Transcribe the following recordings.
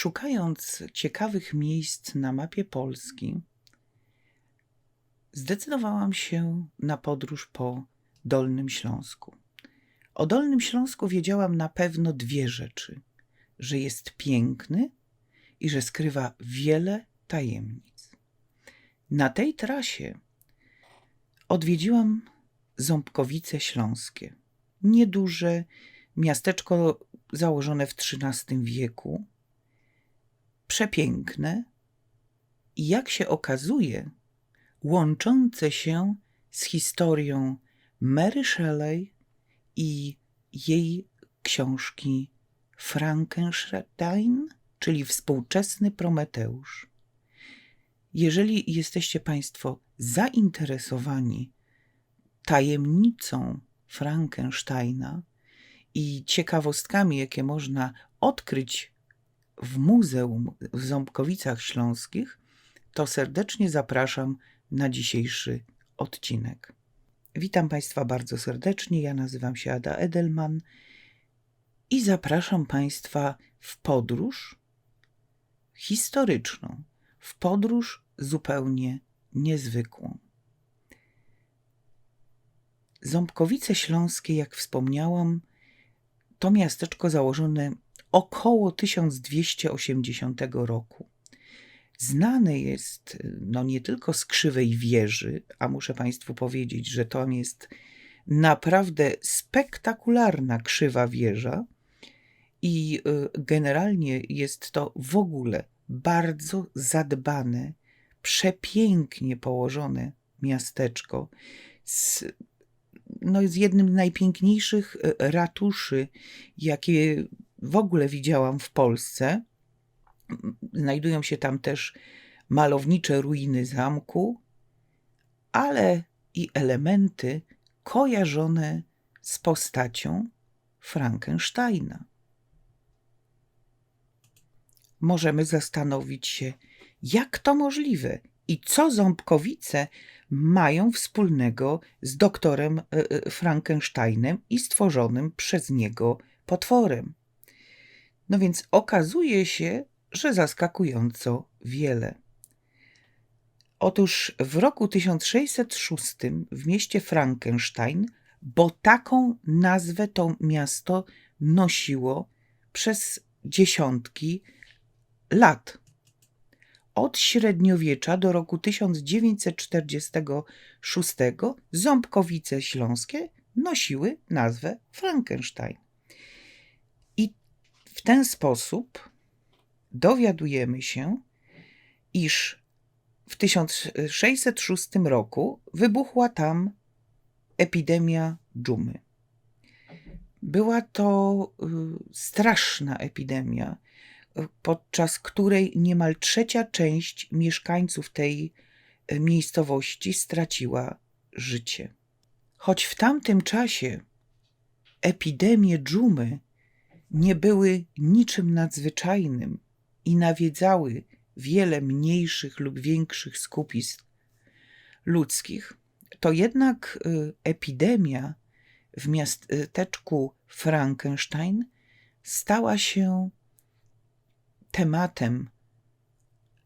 szukając ciekawych miejsc na mapie Polski, zdecydowałam się na podróż po Dolnym Śląsku. O Dolnym Śląsku wiedziałam na pewno dwie rzeczy: że jest piękny i że skrywa wiele tajemnic. Na tej trasie odwiedziłam Ząbkowice Śląskie. Nieduże miasteczko założone w XIII wieku, przepiękne i jak się okazuje, łączące się z historią Mary Shelley i jej książki Frankenstein, czyli współczesny Prometeusz. Jeżeli jesteście Państwo zainteresowani tajemnicą Frankensteina i ciekawostkami, jakie można odkryć w Muzeum w Ząbkowicach Śląskich, to serdecznie zapraszam na dzisiejszy odcinek. Witam Państwa bardzo serdecznie. Ja nazywam się Ada Edelman i zapraszam Państwa w podróż historyczną, w podróż zupełnie niezwykłą. Ząbkowice Śląskie, jak wspomniałam, to miasteczko założone około 1280 roku. Znane jest no nie tylko z krzywej wieży, a muszę Państwu powiedzieć, że tam jest naprawdę spektakularna krzywa wieża i y, generalnie jest to w ogóle bardzo zadbane, przepięknie położone miasteczko z, no, z jednym z najpiękniejszych y, ratuszy, jakie w ogóle widziałam w Polsce. Znajdują się tam też malownicze ruiny zamku, ale i elementy kojarzone z postacią Frankensteina. Możemy zastanowić się, jak to możliwe i co ząbkowice mają wspólnego z doktorem e, e, Frankensteinem i stworzonym przez niego potworem. No więc okazuje się, że zaskakująco wiele. Otóż w roku 1606 w mieście Frankenstein, bo taką nazwę to miasto nosiło przez dziesiątki lat. Od średniowiecza do roku 1946 Ząbkowice Śląskie nosiły nazwę Frankenstein. W ten sposób dowiadujemy się, iż w 1606 roku wybuchła tam epidemia dżumy. Była to y, straszna epidemia, podczas której niemal trzecia część mieszkańców tej y, miejscowości straciła życie. Choć w tamtym czasie epidemie dżumy nie były niczym nadzwyczajnym i nawiedzały wiele mniejszych lub większych skupisk ludzkich, to jednak y, epidemia w miasteczku Frankenstein stała się tematem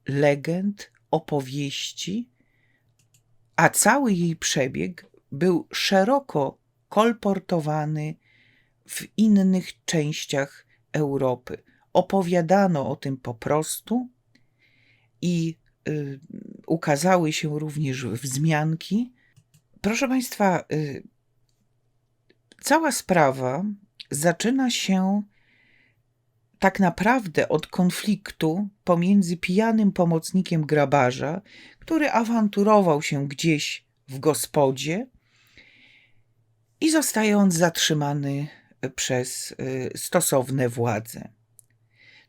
legend, opowieści, a cały jej przebieg był szeroko kolportowany w innych częściach Europy. Opowiadano o tym po prostu i y, ukazały się również wzmianki. Proszę Państwa, y, cała sprawa zaczyna się tak naprawdę od konfliktu pomiędzy pijanym pomocnikiem grabarza, który awanturował się gdzieś w gospodzie i zostaje on zatrzymany przez y, stosowne władze.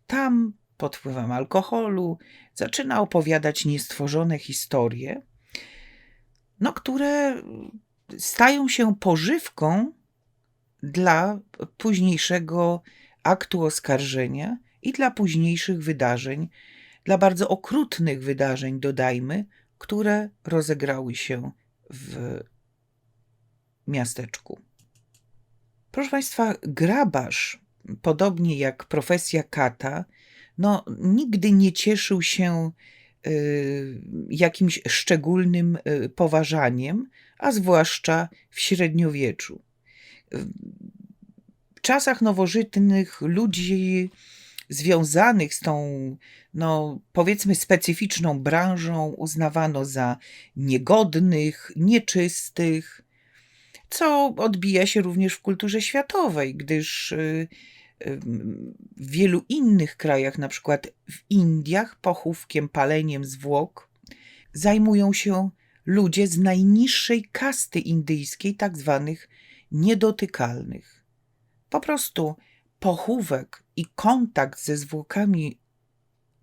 Tam pod wpływem alkoholu zaczyna opowiadać niestworzone historie, no, które stają się pożywką dla późniejszego aktu oskarżenia i dla późniejszych wydarzeń, dla bardzo okrutnych wydarzeń, dodajmy, które rozegrały się w miasteczku. Proszę Państwa, grabarz, podobnie jak profesja kata, no, nigdy nie cieszył się y, jakimś szczególnym y, poważaniem, a zwłaszcza w średniowieczu. W czasach nowożytnych ludzi związanych z tą, no, powiedzmy, specyficzną branżą uznawano za niegodnych, nieczystych, co odbija się również w kulturze światowej, gdyż y, w wielu innych krajach, na przykład w Indiach, pochówkiem, paleniem zwłok, zajmują się ludzie z najniższej kasty indyjskiej, tak zwanych niedotykalnych. Po prostu pochówek i kontakt ze zwłokami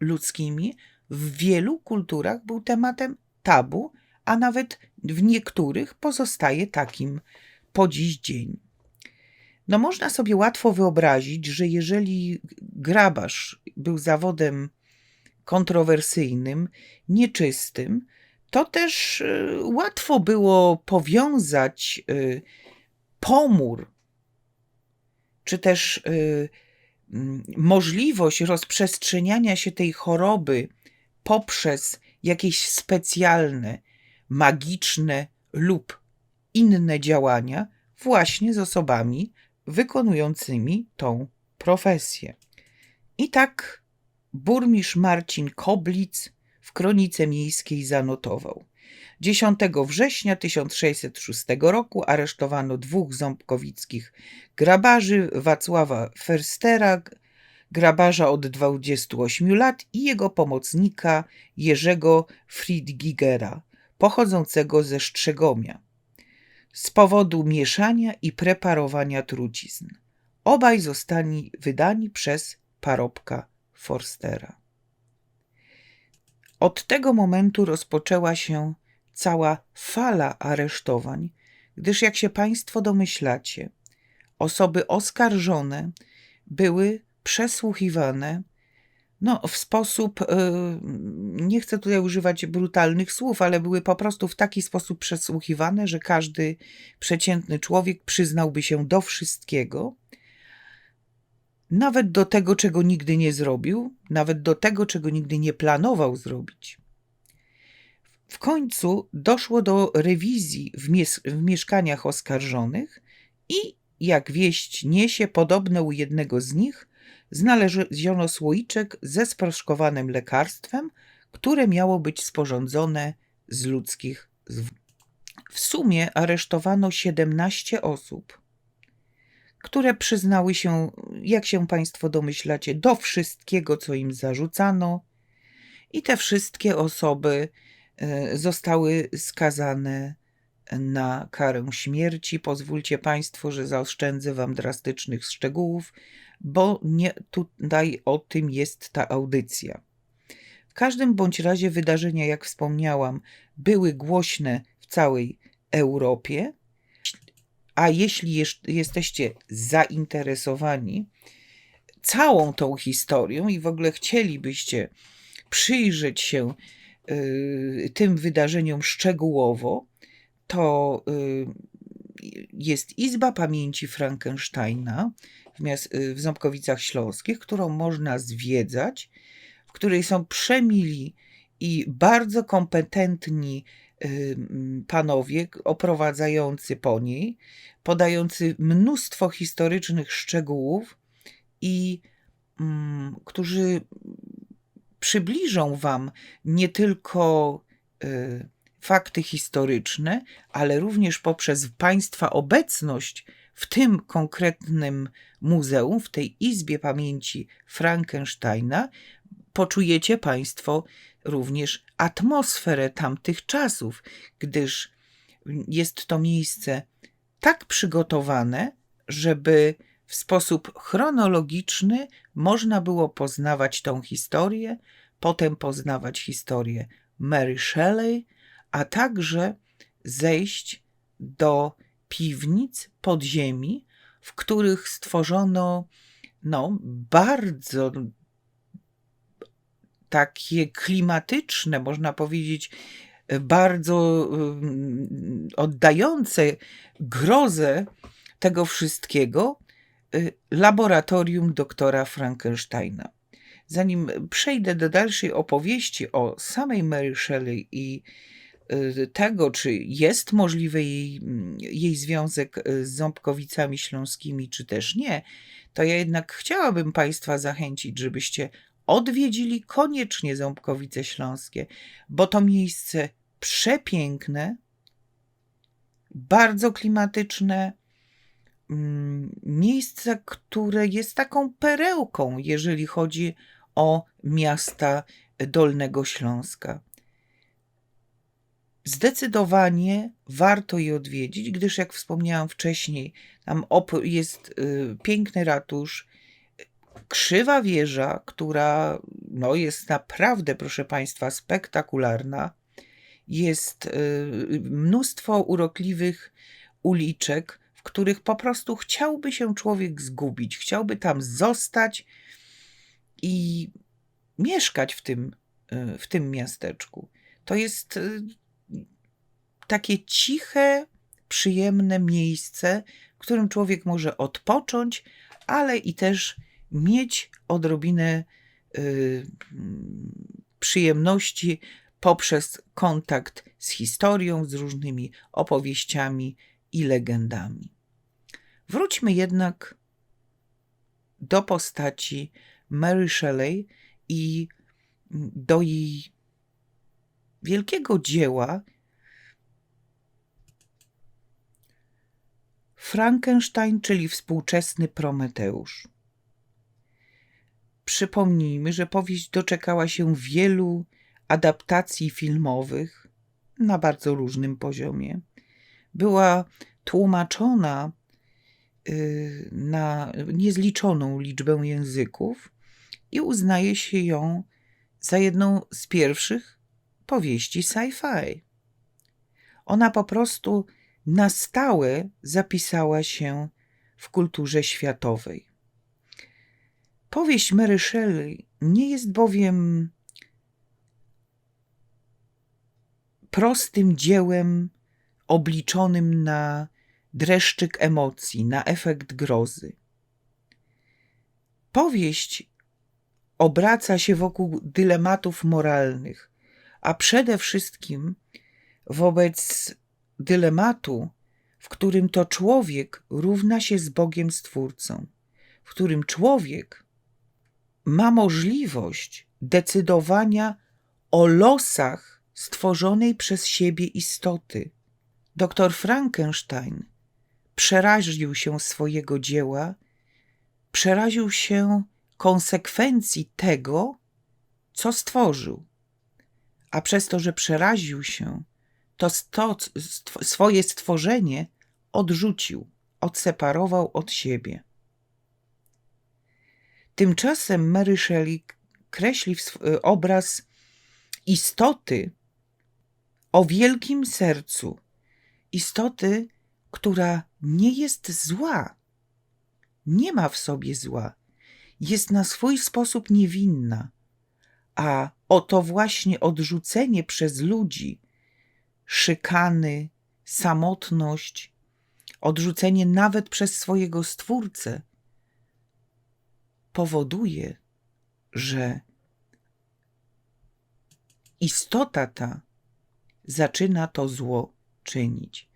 ludzkimi w wielu kulturach był tematem tabu, a nawet w niektórych pozostaje takim po dziś dzień. No można sobie łatwo wyobrazić, że jeżeli grabarz był zawodem kontrowersyjnym, nieczystym, to też y, łatwo było powiązać y, pomór, czy też y, możliwość rozprzestrzeniania się tej choroby poprzez jakieś specjalne, magiczne lub inne działania właśnie z osobami wykonującymi tą profesję. I tak burmistrz Marcin Koblic w kronice miejskiej zanotował. 10 września 1606 roku aresztowano dwóch ząbkowickich grabarzy Wacława Ferstera, grabarza od 28 lat i jego pomocnika Jerzego Friedgigera, pochodzącego ze Strzegomia z powodu mieszania i preparowania trucizn. Obaj zostali wydani przez parobka Forstera. Od tego momentu rozpoczęła się cała fala aresztowań, gdyż jak się Państwo domyślacie, osoby oskarżone były przesłuchiwane no, w sposób, y, nie chcę tutaj używać brutalnych słów, ale były po prostu w taki sposób przesłuchiwane, że każdy przeciętny człowiek przyznałby się do wszystkiego, nawet do tego, czego nigdy nie zrobił, nawet do tego, czego nigdy nie planował zrobić. W końcu doszło do rewizji w, mies w mieszkaniach oskarżonych i, jak wieść niesie, podobno u jednego z nich znaleziono słoiczek ze sproszkowanym lekarstwem, które miało być sporządzone z ludzkich zwłok. W sumie aresztowano 17 osób, które przyznały się, jak się Państwo domyślacie, do wszystkiego, co im zarzucano, i te wszystkie osoby e, zostały skazane na karę śmierci. Pozwólcie Państwo, że zaoszczędzę Wam drastycznych szczegółów, bo nie tutaj o tym jest ta audycja. W każdym bądź razie wydarzenia, jak wspomniałam, były głośne w całej Europie. A jeśli jesteście zainteresowani całą tą historią i w ogóle chcielibyście przyjrzeć się y, tym wydarzeniom szczegółowo, to y, jest Izba Pamięci Frankensteina w, w Ząbkowicach Śląskich, którą można zwiedzać, w której są przemili i bardzo kompetentni y, panowie oprowadzający po niej, podający mnóstwo historycznych szczegółów i mm, którzy przybliżą wam nie tylko y, fakty historyczne, ale również poprzez Państwa obecność w tym konkretnym muzeum, w tej Izbie Pamięci Frankensteina, poczujecie Państwo również atmosferę tamtych czasów, gdyż jest to miejsce tak przygotowane, żeby w sposób chronologiczny można było poznawać tą historię, potem poznawać historię Mary Shelley, a także zejść do piwnic podziemi, w których stworzono no, bardzo takie klimatyczne, można powiedzieć, bardzo um, oddające grozę tego wszystkiego y, laboratorium doktora Frankensteina. zanim przejdę do dalszej opowieści o samej Mary Shelley i tego, czy jest możliwy jej, jej związek z ząbkowicami śląskimi, czy też nie, to ja jednak chciałabym Państwa zachęcić, żebyście odwiedzili koniecznie Ząbkowice Śląskie, bo to miejsce przepiękne, bardzo klimatyczne, mm, miejsce, które jest taką perełką, jeżeli chodzi o miasta Dolnego Śląska. Zdecydowanie warto je odwiedzić, gdyż jak wspomniałam wcześniej, tam jest y, piękny ratusz, krzywa wieża, która no, jest naprawdę, proszę Państwa, spektakularna. Jest y, mnóstwo urokliwych uliczek, w których po prostu chciałby się człowiek zgubić, chciałby tam zostać i mieszkać w tym, y, w tym miasteczku. To jest y, takie ciche, przyjemne miejsce, w którym człowiek może odpocząć, ale i też mieć odrobinę y, przyjemności poprzez kontakt z historią, z różnymi opowieściami i legendami. Wróćmy jednak do postaci Mary Shelley i do jej wielkiego dzieła Frankenstein, czyli współczesny Prometeusz. Przypomnijmy, że powieść doczekała się wielu adaptacji filmowych na bardzo różnym poziomie. Była tłumaczona y, na niezliczoną liczbę języków i uznaje się ją za jedną z pierwszych powieści sci-fi. Ona po prostu na stałe zapisała się w kulturze światowej. Powieść Mary Shelley nie jest bowiem prostym dziełem obliczonym na dreszczyk emocji, na efekt grozy. Powieść obraca się wokół dylematów moralnych, a przede wszystkim wobec dylematu, w którym to człowiek równa się z Bogiem Stwórcą, w którym człowiek ma możliwość decydowania o losach stworzonej przez siebie istoty. Doktor Frankenstein przeraził się swojego dzieła, przeraził się konsekwencji tego, co stworzył. A przez to, że przeraził się, to, to swoje stworzenie odrzucił, odseparował od siebie. Tymczasem Mary Shelley kreśli y, obraz istoty o wielkim sercu, istoty, która nie jest zła, nie ma w sobie zła, jest na swój sposób niewinna, a oto właśnie odrzucenie przez ludzi, szykany, samotność, odrzucenie nawet przez swojego stwórcę, powoduje, że istota ta zaczyna to zło czynić.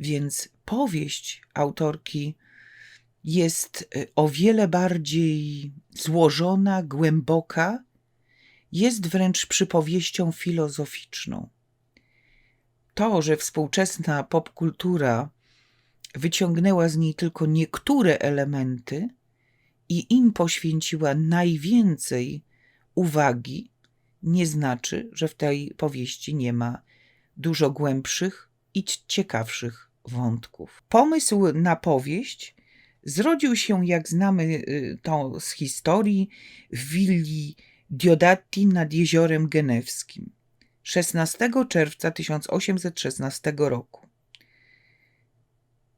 Więc powieść autorki jest y, o wiele bardziej złożona, głęboka, jest wręcz przypowieścią filozoficzną. To, że współczesna popkultura wyciągnęła z niej tylko niektóre elementy, i im poświęciła najwięcej uwagi, nie znaczy, że w tej powieści nie ma dużo głębszych i ciekawszych wątków. Pomysł na powieść zrodził się, jak znamy y, to z historii, w willi Diodati nad jeziorem genewskim 16 czerwca 1816 roku.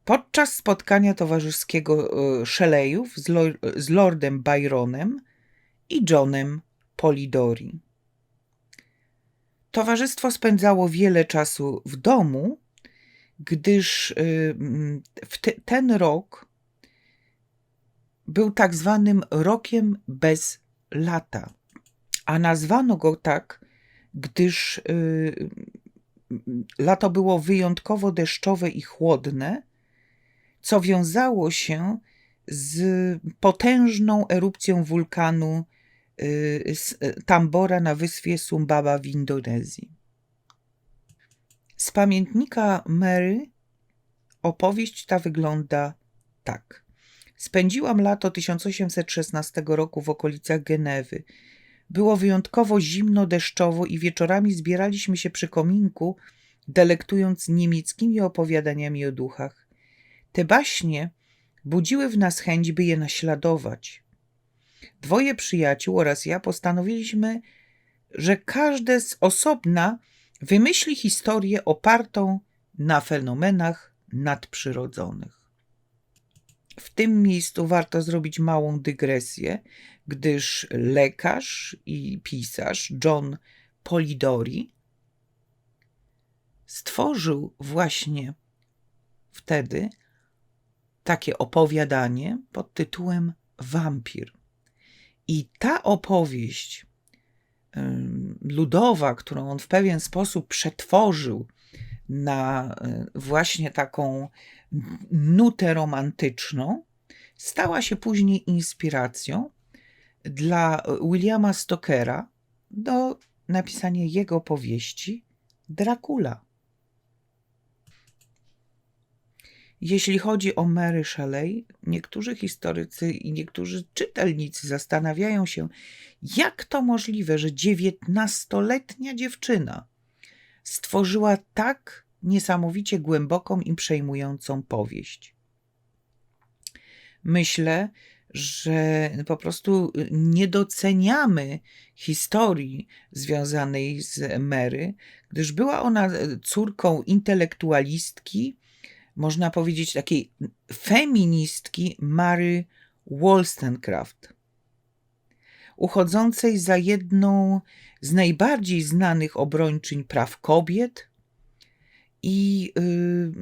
Podczas spotkania towarzyskiego e, Shelleyów z, z Lordem Byronem i Johnem Polidori. Towarzystwo spędzało wiele czasu w domu, gdyż e, w te, ten rok był tak zwanym rokiem bez lata, a nazwano go tak, gdyż y, lato było wyjątkowo deszczowe i chłodne, co wiązało się z potężną erupcją wulkanu y, Tambora na wyspie Sumbaba w Indonezji. Z pamiętnika Mary opowieść ta wygląda tak. Spędziłam lato 1816 roku w okolicach Genewy. Było wyjątkowo zimno, deszczowo i wieczorami zbieraliśmy się przy kominku, delektując niemieckimi opowiadaniami o duchach. Te baśnie budziły w nas chęć, by je naśladować. Dwoje przyjaciół oraz ja postanowiliśmy, że każde z osobna wymyśli historię opartą na fenomenach nadprzyrodzonych. W tym miejscu warto zrobić małą dygresję, gdyż lekarz i pisarz John Polidori stworzył właśnie wtedy takie opowiadanie pod tytułem Wampir. I ta opowieść ludowa, którą on w pewien sposób przetworzył na e, właśnie taką nutę romantyczną, stała się później inspiracją dla Williama Stokera do napisania jego powieści Dracula. Jeśli chodzi o Mary Shelley, niektórzy historycy i niektórzy czytelnicy zastanawiają się, jak to możliwe, że dziewiętnastoletnia dziewczyna stworzyła tak niesamowicie głęboką i przejmującą powieść. Myślę, że po prostu nie doceniamy historii związanej z Mary, gdyż była ona córką intelektualistki, można powiedzieć takiej feministki Mary Wollstonecraft, uchodzącej za jedną z najbardziej znanych obrończyń praw kobiet i, y,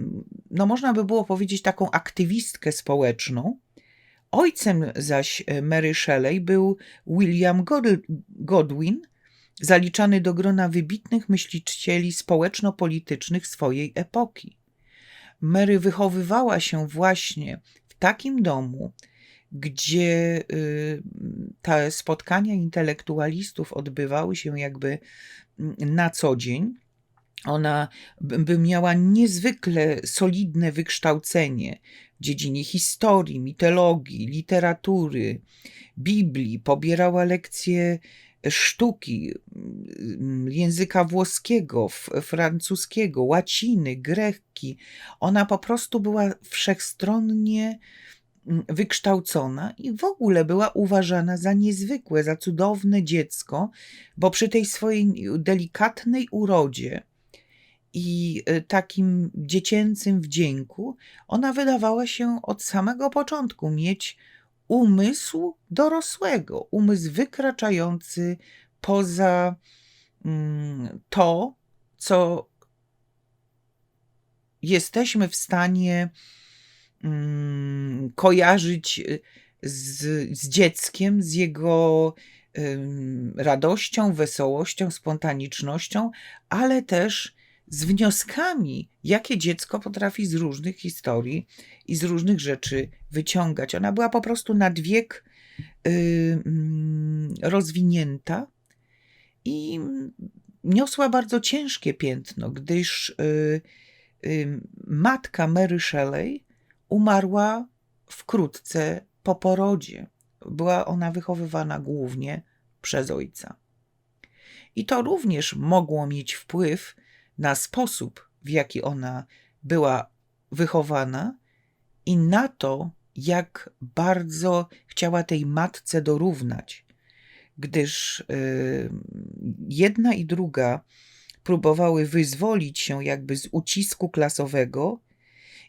no można by było powiedzieć, taką aktywistkę społeczną. Ojcem zaś Mary Shelley był William Godwin, zaliczany do grona wybitnych myślicieli społeczno-politycznych swojej epoki. Mary wychowywała się właśnie w takim domu, gdzie y, te spotkania intelektualistów odbywały się jakby mm, na co dzień. Ona by miała niezwykle solidne wykształcenie w dziedzinie historii, mitologii, literatury, Biblii, pobierała lekcje sztuki, mm, języka włoskiego, francuskiego, łaciny, greki. Ona po prostu była wszechstronnie mm, wykształcona i w ogóle była uważana za niezwykłe, za cudowne dziecko, bo przy tej swojej delikatnej urodzie i y, takim dziecięcym wdzięku, ona wydawała się od samego początku mieć umysł dorosłego, umysł wykraczający poza mm, to, co jesteśmy w stanie mm, kojarzyć y, z, z dzieckiem, z jego radością, wesołością, spontanicznością, ale też z wnioskami, jakie dziecko potrafi z różnych historii i z różnych rzeczy wyciągać. Ona była po prostu nad wiek yy, rozwinięta i niosła bardzo ciężkie piętno, gdyż yy, yy, matka Mary Shelley umarła wkrótce po porodzie. Była ona wychowywana głównie przez ojca. I to również mogło mieć wpływ na sposób, w jaki ona była wychowana i na to, jak bardzo chciała tej matce dorównać, gdyż y, jedna i druga próbowały wyzwolić się jakby z ucisku klasowego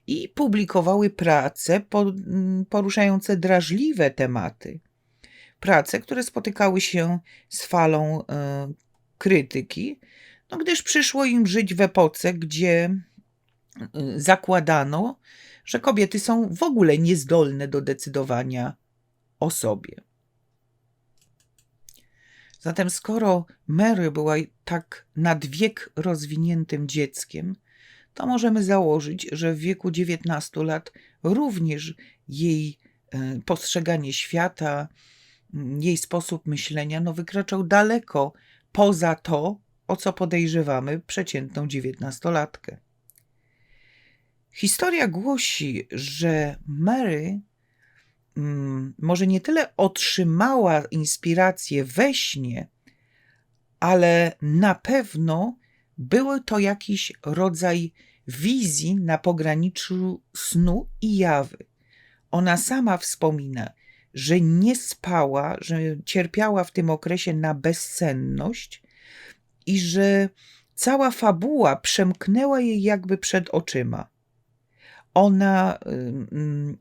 i publikowały prace poruszające drażliwe tematy. Prace, które spotykały się z falą y, krytyki, no gdyż przyszło im żyć w epoce, gdzie y, zakładano, że kobiety są w ogóle niezdolne do decydowania o sobie. Zatem, skoro Mary była tak nad wiek rozwiniętym dzieckiem, to możemy założyć, że w wieku 19 lat również jej e, postrzeganie świata, jej sposób myślenia no, wykraczał daleko poza to, o co podejrzewamy przeciętną dziewiętnastolatkę. Historia głosi, że Mary mm, może nie tyle otrzymała inspirację we śnie, ale na pewno były to jakiś rodzaj wizji na pograniczu snu i jawy. Ona sama wspomina, że nie spała, że cierpiała w tym okresie na bezsenność i że cała fabuła przemknęła jej jakby przed oczyma. Ona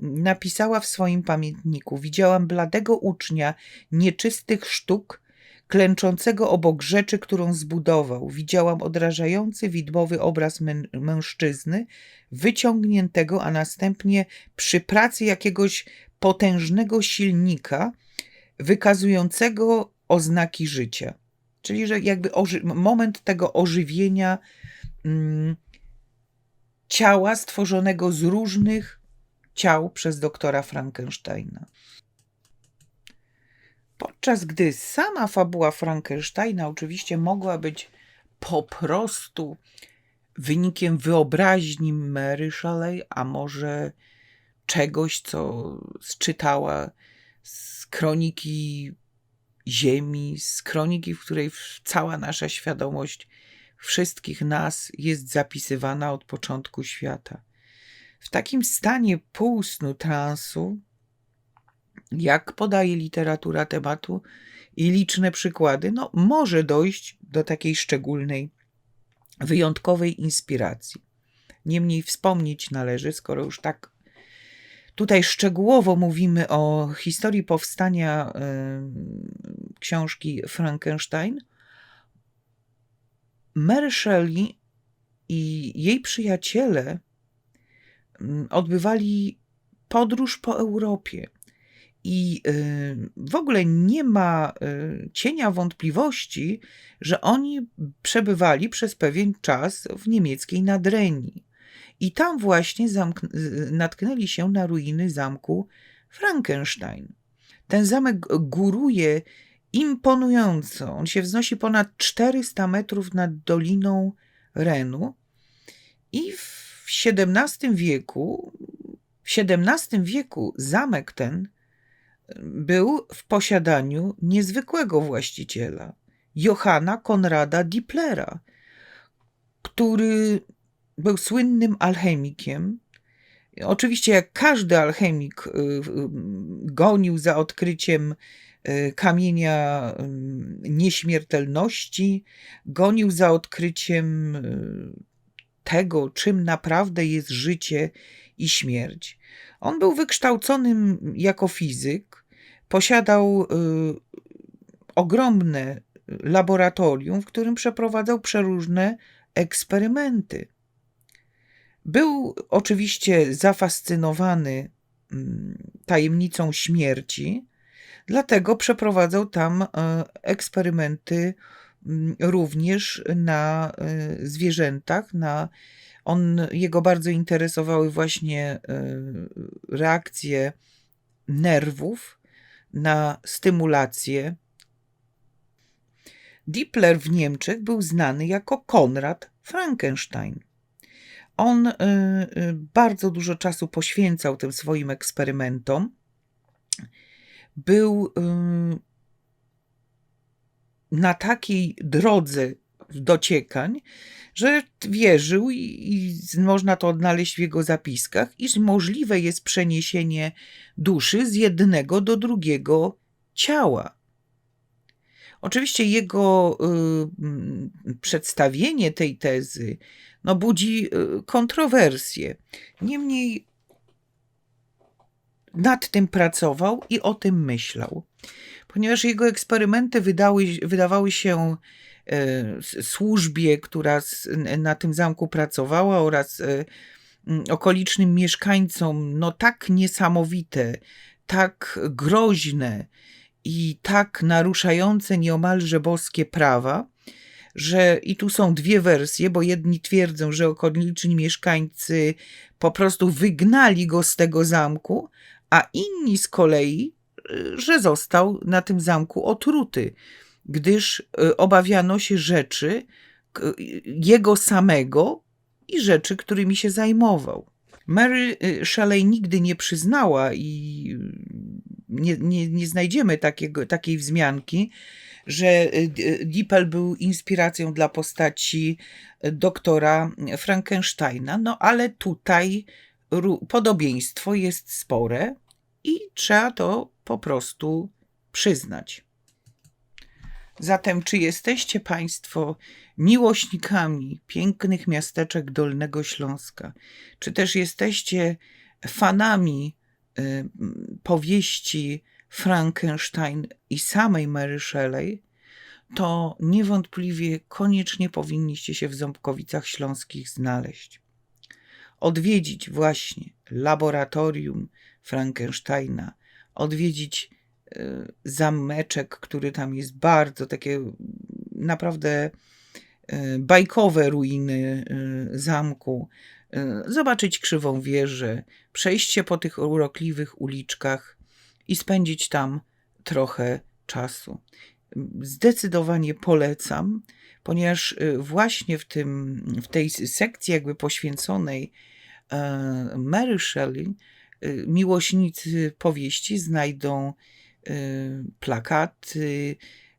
napisała w swoim pamiętniku: Widziałam bladego ucznia nieczystych sztuk, klęczącego obok rzeczy, którą zbudował. Widziałam odrażający widmowy obraz mężczyzny, wyciągniętego, a następnie przy pracy jakiegoś potężnego silnika, wykazującego oznaki życia. Czyli, że jakby moment tego ożywienia mm, ciała stworzonego z różnych ciał przez doktora Frankensteina. Podczas gdy sama fabuła Frankensteina oczywiście mogła być po prostu wynikiem wyobraźni Mary Shelley, a może czegoś, co czytała z kroniki Ziemi, z kroniki, w której cała nasza świadomość wszystkich nas jest zapisywana od początku świata. W takim stanie półsnu transu, jak podaje literatura tematu i liczne przykłady, no, może dojść do takiej szczególnej, wyjątkowej inspiracji. Niemniej wspomnieć należy, skoro już tak tutaj szczegółowo mówimy o historii powstania książki Frankenstein, Mary Shelley i jej przyjaciele odbywali podróż po Europie. I w ogóle nie ma cienia wątpliwości, że oni przebywali przez pewien czas w niemieckiej Nadrenii. I tam właśnie natknęli się na ruiny zamku Frankenstein. Ten zamek góruje imponująco. On się wznosi ponad 400 metrów nad doliną Renu i w XVII wieku, w XVII wieku zamek ten był w posiadaniu niezwykłego właściciela, Johanna Konrada Diplera, który był słynnym alchemikiem. Oczywiście, jak każdy alchemik, y, y, gonił za odkryciem y, kamienia nieśmiertelności, gonił za odkryciem tego, czym naprawdę jest życie i śmierć. On był wykształconym jako fizyk, posiadał ogromne laboratorium, w którym przeprowadzał przeróżne eksperymenty. Był oczywiście zafascynowany mm, tajemnicą śmierci, dlatego przeprowadzał tam e, eksperymenty mm, również na e, zwierzętach. Na, on, jego bardzo interesowały właśnie e, reakcje nerwów na stymulację. Dippler w Niemczech był znany jako Konrad Frankenstein. On y, y, bardzo dużo czasu poświęcał tym swoim eksperymentom. Był y, na takiej drodze dociekań, że wierzył i, można to odnaleźć w jego zapiskach, iż możliwe jest przeniesienie duszy z jednego do drugiego ciała. Oczywiście jego y, przedstawienie tej tezy no, budzi y, kontrowersje. Niemniej nad tym pracował i o tym myślał. Ponieważ jego eksperymenty wydały, wydawały się y, służbie, która na tym zamku pracowała oraz y, okolicznym mieszkańcom no tak niesamowite, tak groźne i tak naruszające nieomalże boskie prawa, że i tu są dwie wersje, bo jedni twierdzą, że okoliczni mieszkańcy po prostu wygnali go z tego zamku, a inni z kolei, y, że został na tym zamku otruty, gdyż y, obawiano się rzeczy k- jego samego i rzeczy, którymi się zajmował. Mary y, Shelley nigdy nie przyznała i nie, nie, nie znajdziemy takiego, takiej wzmianki, że y, D- Dippel był inspiracją dla postaci y, doktora Frankensteina, no ale tutaj podobieństwo jest spore i trzeba to po prostu przyznać. Zatem, czy jesteście Państwo miłośnikami pięknych miasteczek Dolnego Śląska, czy też jesteście fanami y, powieści Frankenstein i samej Mary Shelley, to niewątpliwie koniecznie powinniście się w Ząbkowicach Śląskich znaleźć. Odwiedzić właśnie laboratorium Frankensteina, odwiedzić y, zameczek, który tam jest bardzo takie naprawdę y, bajkowe ruiny y, zamku, zobaczyć krzywą wieżę, przejść się po tych urokliwych uliczkach i spędzić tam trochę czasu. Zdecydowanie polecam, ponieważ y, właśnie w, tym, w tej sekcji jakby poświęconej e, Mary Shelley y, miłośnicy powieści znajdą y, plakaty,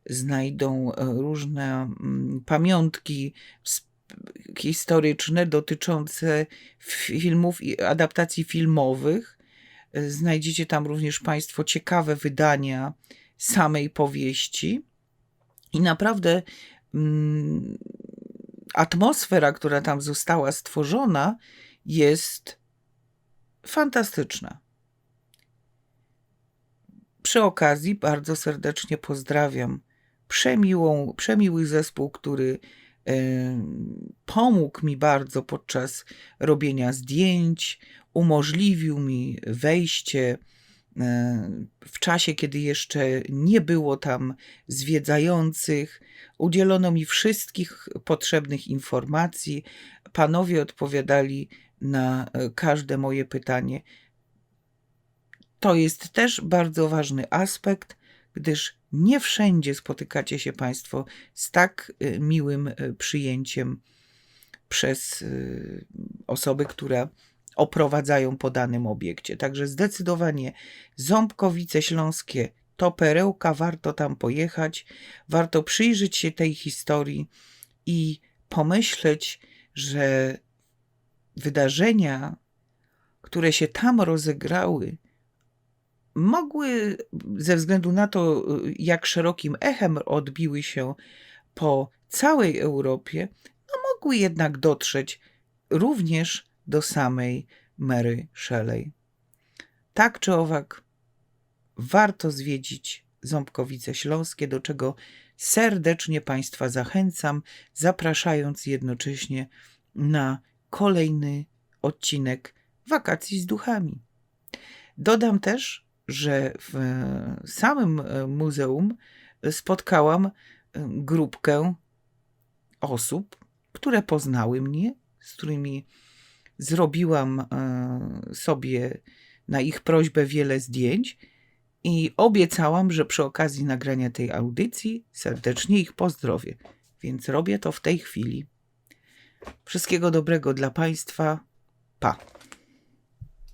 znajdą e, różne mm, pamiątki historyczne dotyczące filmów i adaptacji filmowych. E, Znajdziecie tam również Państwo ciekawe wydania samej powieści. I naprawdę mm, atmosfera, która tam została stworzona, jest fantastyczna. Przy okazji bardzo serdecznie pozdrawiam przemiłą, przemiły zespół, który pomógł mi bardzo podczas robienia zdjęć, umożliwił mi wejście e, w czasie, kiedy jeszcze nie było tam zwiedzających. Udzielono mi wszystkich potrzebnych informacji. Panowie odpowiadali na e, każde moje pytanie. To jest też bardzo ważny aspekt, gdyż nie wszędzie spotykacie się Państwo z tak y, miłym przyjęciem przez osoby, które oprowadzają po danym obiekcie. Także zdecydowanie Ząbkowice Śląskie to perełka, warto tam pojechać, warto przyjrzeć się tej historii i pomyśleć, że wydarzenia, które się tam rozegrały, mogły ze względu na to, jak szerokim echem odbiły się po całej Europie, no mogły jednak dotrzeć również do samej Mary Shelley. Tak czy owak, warto zwiedzić Ząbkowice Śląskie, do czego serdecznie Państwa zachęcam, zapraszając jednocześnie na kolejny odcinek Wakacji z Duchami. Dodam też, że w samym e, muzeum spotkałam e, grupkę osób, które poznały mnie, z którymi zrobiłam e, sobie na ich prośbę wiele zdjęć i obiecałam, że przy okazji nagrania tej audycji serdecznie ich pozdrowię. Więc robię to w tej chwili. Wszystkiego dobrego dla Państwa. Pa.